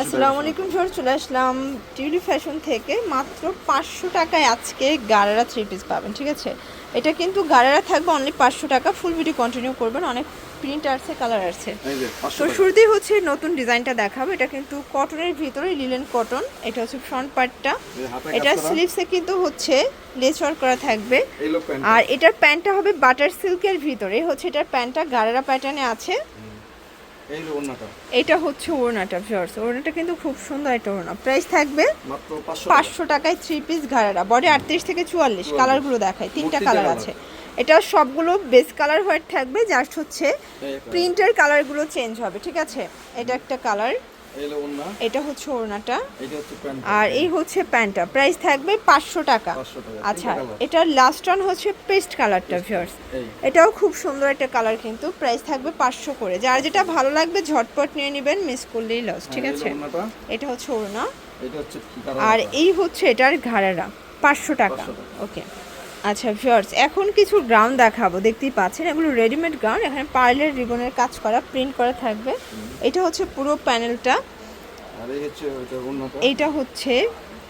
আসসালামু আলাইকুম স্যার চলে আসলাম টিউলি ফ্যাশন থেকে। মাত্র পাঁচশো টাকায় আজকে গারারা থ্রি পিস পাবেন ঠিক আছে? এটা কিন্তু গারারা থাকবে অনলি পাঁচশো টাকা। ফুল ভিডিও কন্টিনিউ করবেন অনেক প্রিন্ট আসছে কালার এই তো শুরুতেই হচ্ছে নতুন ডিজাইনটা দেখাবো। এটা কিন্তু কটনের ভিতরে লিলেন কটন এটা হচ্ছে ফ্রন্ট পার্টটা এটা স্লিভসে কিন্তু হচ্ছে লেস ওয়ার্ক করা থাকবে। আর এটার প্যান্টটা হবে বাটার সিল্কের ভিতরে। হচ্ছে এটার প্যান্টটা গারারা প্যাটার্নে আছে। এই এটা হচ্ছে ওড়নাটা ভিউয়ার্স ওড়নাটা কিন্তু খুব সুন্দর একটা ওড়না। প্রাইস থাকবে মাত্র পাঁচশো টাকায় থ্রি পিস ঘাড়ারা। বডি আটত্রিশ থেকে চুয়াল্লিশ চুয়াল্লিশ। কালারগুলো দেখায়। তিনটা কালার আছে। এটা সবগুলো বেস কালার হোয়াইট থাকবে জাস্ট হচ্ছে প্রিন্টের কালারগুলো চেঞ্জ হবে ঠিক আছে? এটা একটা কালার এটা হচ্ছে ওড়নাটা। আর এই হচ্ছে প্যান্টটা। প্রাইস থাকবে পাঁচশো টাকা। আচ্ছা এটার লাস্ট ওয়ান হচ্ছে পেস্ট কালারটা ভিউয়ার্স এটাও খুব সুন্দর একটা কালার কিন্তু। প্রাইস থাকবে পাঁচশো করে। যার যেটা ভালো লাগবে ঝটপট নিয়ে নেবেন মিস করলেই লস ঠিক হ্যাঁ, আছে? এটা হচ্ছে ওড়না। আর এই হচ্ছে এটার ঘাড়ারা পাঁচশো টাকা। ওকে আচ্ছা ভিউয়ার্স এখন কিছু গ্রাউন্ড দেখাবো। দেখতেই পাচ্ছেন এগুলো রেডিমেড গ্রাউন্ড এখানে পার্লের রিবনের কাজ করা প্রিন্ট করা থাকবে। এটা হচ্ছে পুরো প্যানেলটা এইটা হচ্ছে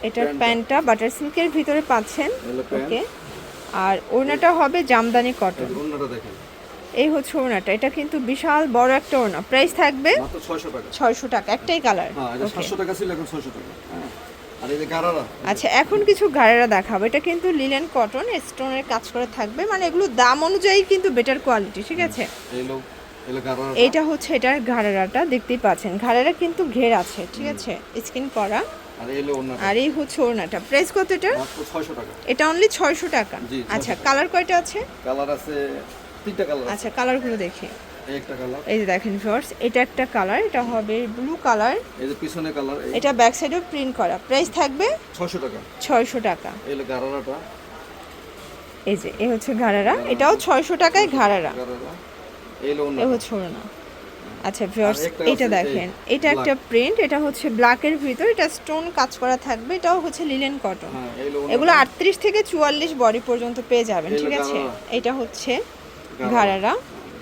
এটার প্যান্টটা। বাটার সিল্কের ভিতরে পাচ্ছেন। ওকে আর ওড়নাটা হবে জামদানি কটন এই হচ্ছে ওড়নাটা। এটা কিন্তু বিশাল বড় একটা ওড়না। প্রাইস থাকবে ছয়শো টাকা। একটাই কালার হ্যাঁ টাকা ছিল এখন ছয়শো টাকা। আচ্ছা এখন কিছু গাড়েরা দেখাবো। এটা কিন্তু লিলেন কটন স্টোনের কাজ করে থাকবে। মানে এগুলো দাম অনুযায়ী কিন্তু বেটার কোয়ালিটি ঠিক আছে? এইটা হচ্ছে এটার ঘাড়েরাটা দেখতেই পাচ্ছেন। ঘাড়েরা কিন্তু ঘের আছে ঠিক আছে? স্কিন করা। আর এই হচ্ছে ওড়নাটা। প্রাইস কত এটা এটা অনলি ছয়শো টাকা। আচ্ছা কালার কয়টা আছে? কালার আছে তিনটা কালার আছে। আচ্ছা কালারগুলো দেখি। এই যে দেখেন ফিওর্স এটা একটা কালার এটা হবে ব্লু কালার এই যে পিছনে কালার এটা ব্যাক সাইডেও প্রিন্ট করা। প্রাইস থাকবে ছয়শো টাকা। ছয়শো টাকা। এই গারারাটা। এই যে এ হচ্ছে ঘাড়ারা এটাও ছয়শো টাকায় ঘাড়ারা গারারা। এই লোক এ হচ্ছে ওড়না আচ্ছা ভিউয়ার্স এটা দেখেন এটা একটা প্রিন্ট এটা হচ্ছে ব্ল্যাকের ভিতর এটা স্টোন কাজ করা থাকবে এটাও হচ্ছে লিলেন কটন হ্যাঁ এগুলো আটত্রিশ থেকে চুয়াল্লিশ বডি পর্যন্ত পেয়ে যাবেন ঠিক আছে? এটা হচ্ছে। ঘাড়ারা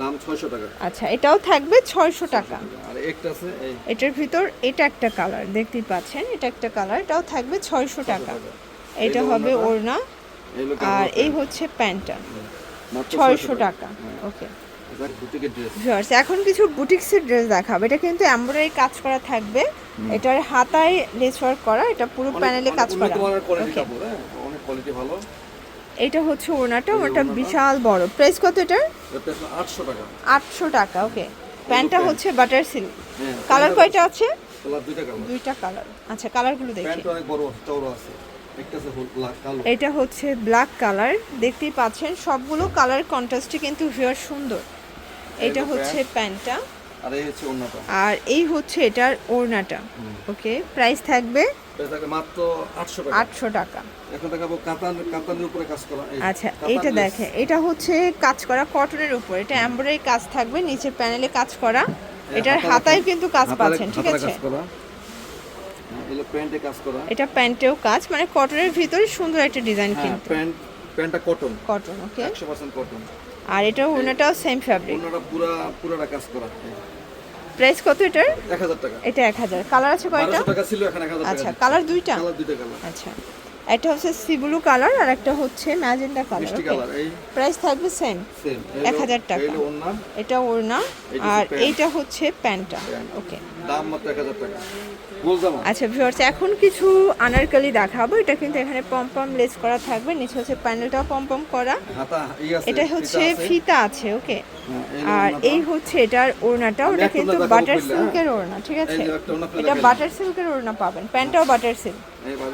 দাম ছয়শো টাকা। আচ্ছা এটাও থাকবে ছয়শো টাকা। আর একটা আছে এই। এটার ভিতর এটা একটা কালার দেখতেই পাচ্ছেন এটা একটা কালার এটাও থাকবে ছয়শো টাকা। এটা হবে ওড়না আর এই হচ্ছে প্যান্টটা। মাত্র ছয়শো টাকা। হ্যাঁ। ওকে। ভিউয়ার্স এখন কিছু বুটিক্সের ড্রেস দেখাবো। এটা কিন্তু এমব্রয়ডারি কাজ করা থাকবে। এটার হাতায় লেস ওয়ার্ক করা এটা পুরো প্যানেলে কাজ করা। হ্যাঁ। অনেক কোয়ালিটি ভালো। এটা হচ্ছে ওড়নাটা এই ওটা বিশাল বড়। প্রাইস কত এটার? এটা আটশো টাকা। আটশো টাকা ওকে প্যান্টটা হচ্ছে বাটার সিল্ক কালার কয়টা আছে? দুইটা কালার আচ্ছা কালারগুলো দেখি। এটা হচ্ছে ব্ল্যাক কালার দেখতেই পাচ্ছেন সবগুলো কালার কন্ট্রাস্টে কিন্তু ভিউয়ার সুন্দর। এটা হচ্ছে প্যান্টটা আর এই হচ্ছে অন্যটা আর এই হচ্ছে এটার ওড়নাটা ওকে? প্রাইস থাকবে মাত্র টাকা। আটশো টাকা। এখন দেখাবো কাতান কাতানের উপরে কাজ করা। আচ্ছা এটা দেখে এটা হচ্ছে কাজ করা কটনের উপর। এটা এমব্রয়ডারি কাজ থাকবে নিচের প্যানেলে কাজ করা। এটার হাতায়- কিন্তু কাজ পাচ্ছেন ঠিক আছে? করা। হ্যাঁ, প্যান্টে কাজ করা। এটা প্যান্টেও কাজ মানে কটনের ভিতরে সুন্দর একটা ডিজাইন হ্যাঁ কিন্তু। প্যান্ট প্যান্টটা কটন কটন ওকে একশো পার্সেন্ট কটন আর এটা ওড়নাটাও সেম ফ্যাব্রিক অন্যটা পুরা পুরাটা কাজ করা। প্রাইস কত এটার? এক হাজার টাকা। এটা এক হাজার। কালার আছে কয়টা? বারোশো টাকা ছিল এখন এক হাজার টাকা আচ্ছা কালার দুইটা? কালার দুইটা কালার আচ্ছা। একটা হচ্ছে সি ব্লু কালার আর একটা হচ্ছে ম্যাজেন্ডা কালার মিষ্টি কালার এই প্রাইস থাকবে সেম সেম 1000 টাকা। এই ওন্না এটা ওড়না আর। এইটা হচ্ছে প্যান্টটা ওকে দাম মাত্র এক হাজার টাকা। আচ্ছা ভিউয়ার্স এখন কিছু আনারকলি দেখাবো। এটা কিন্তু এখানে পম পম লেস করা থাকবে নিচে হচ্ছে প্যানেলটাও পম পম করা। এটা হচ্ছে ফিতা আছে ওকে? হ্যাঁ, আর এই হচ্ছে এটার ওড়নাটা ওটা কিন্তু বাটার সিল্কের ওড়না ঠিক আছে? এটা বাটার সিল্কের ওড়না পাবেন। প্যান্টটাও বাটার সিল্ক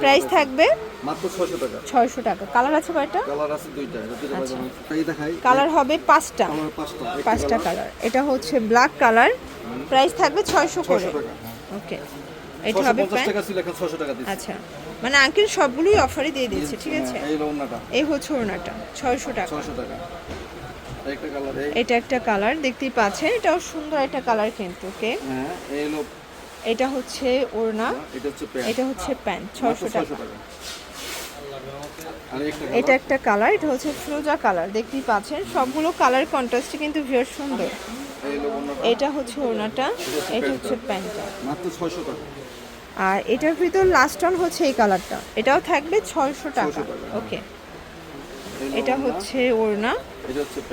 প্রাইস থাকবে মাত্র ছয়শো টাকা। ছয়শো টাকা। কালার আছে কয়টা? কালার আছে দুইটা এটা আচ্ছা। দেখাই। কালার হবে পাঁচটা। পাঁচটা পাঁচটা কালার, কালার এটা হচ্ছে ব্ল্যাক কালার প্রাইস থাকবে ছয়শো করে। ওকে এটা হবে পঞ্চাশ প্যান্ট টাকা ছিল এখন ছয়শো টাকা দিচ্ছি। আচ্ছা। মানে আঙ্কেল সবগুলোই অফারে দিয়ে দিচ্ছে ঠিক আছে? হ্যাঁ, এই লোনাটা এই হচ্ছে ওড়নাটা ছয়শো টাকা। ছয়শো টাকা। একটা কালার এই। এটা একটা কালার দেখতেই পাচ্ছেন এটাও সুন্দর একটা কালার কিন্তু ওকে হ্যাঁ এই হলো এটা হচ্ছে ওড়না এটা হচ্ছে প্যান্ট এটা হচ্ছে প্যান্ট মাত্র ছয়শো টাকা। এটা একটা কালার এটা হচ্ছে ফ্রোজা কালার দেখতেই পাচ্ছেন সবগুলো কালার কন্ট্রাস্টে কিন্তু ভীষণ সুন্দর। এটা হচ্ছে ওড়নাটা এটা হচ্ছে প্যান্টটা। মাত্র ছয়শো টাকা। আর এটার ভিতর লাস্ট অন হচ্ছে এই কালারটা এটাও থাকবে ছয়শো টাকা। 600 টাকা, হ্যাঁ। ওকে এটা হচ্ছে ওড়না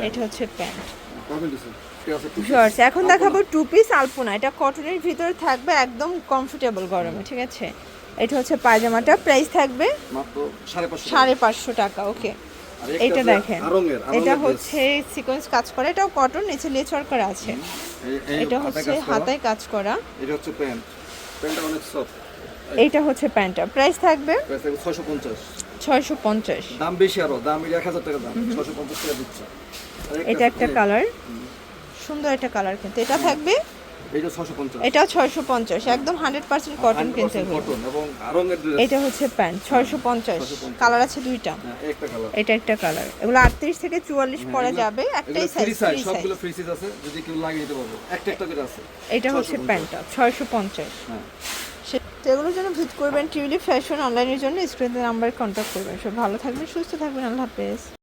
এটা হচ্ছে প্যান্ট। এখন দেখাবো টু পিস আলপনা এটা কটনের ভিতরে থাকবে একদম কমফোর্টেবল গরমে ঠিক আছে? এটা হচ্ছে পায়জামাটা। প্রাইস থাকবে সাড়ে পাঁচশো টাকা। ওকে এটা দেখেন। এটা হচ্ছে সিকোয়েন্স কাজ করা। এটাও কটন নিচে লেচর করা আছে। এটা হচ্ছে হাতায় কাজ করা। এটা হচ্ছে প্যান্ট। প্যান্টটা অনেক সফট এইটা হচ্ছে প্যান্টটা। প্রাইস থাকবে? ছয়শো পঞ্চাশ। ছয়শো পঞ্চাশ। দাম বেশি আরও দাম এই এক হাজার টাকা দাম। ছয়শো পঞ্চাশ টাকা দিচ্ছে। এটা একটা কালার সুন্দর একটা কালার কিন্তু। এটা থাকবে এটাও ছয়শো পঞ্চাশ একদম হান্ড্রেড পার্সেন্ট কটন কিনতে এটা হচ্ছে প্যান্ট ছয়শো পঞ্চাশ। কালার আছে দুইটা। হ্যাঁ, এটা একটা কালার এগুলো আটত্রিশ থেকে চুয়াল্লিশ পরা যাবে একটাই সাইজ সাইজ ফ্রি সাইজ আছে যদি কেউ লাগিয়ে দিতে পারবে। একটা একটা করে আছে। এটা হচ্ছে প্যান্টটা ছয়শো পঞ্চাশ। হ্যাঁ। তো এগুলোর জন্য ভিজিট করবেন টিউলিপ ফ্যাশন অনলাইনের জন্য স্ক্রিনের নাম্বারে কন্ট্যাক্ট করবেন। সব ভালো থাকবেন সুস্থ থাকবেন আল্লাহ হাফেজ।